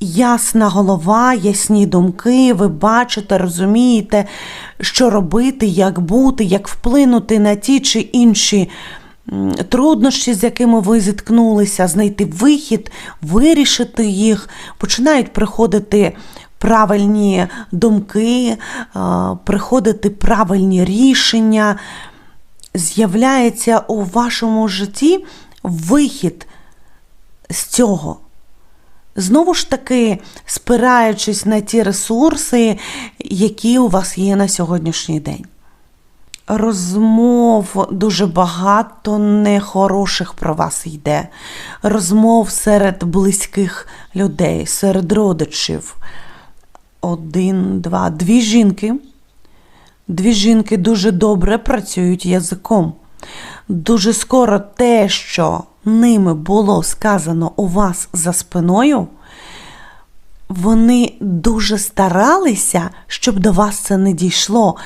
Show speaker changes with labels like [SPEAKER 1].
[SPEAKER 1] ясна голова, ясні думки, ви бачите, розумієте, що робити, як бути, як вплинути на ті чи інші труднощі, з якими ви зіткнулися, знайти вихід, вирішити їх, починають приходити правильні думки, приходити правильні рішення. З'являється у вашому житті вихід з цього. Знову ж таки, спираючись на ті ресурси, які у вас є на сьогоднішній день. Розмов дуже багато нехороших про вас йде. Розмов серед близьких людей, серед родичів. Один, два, дві жінки. Дві жінки дуже добре працюють язиком. Дуже скоро те, що ними було сказано у вас за спиною, вони дуже старалися, щоб до вас це не дійшло.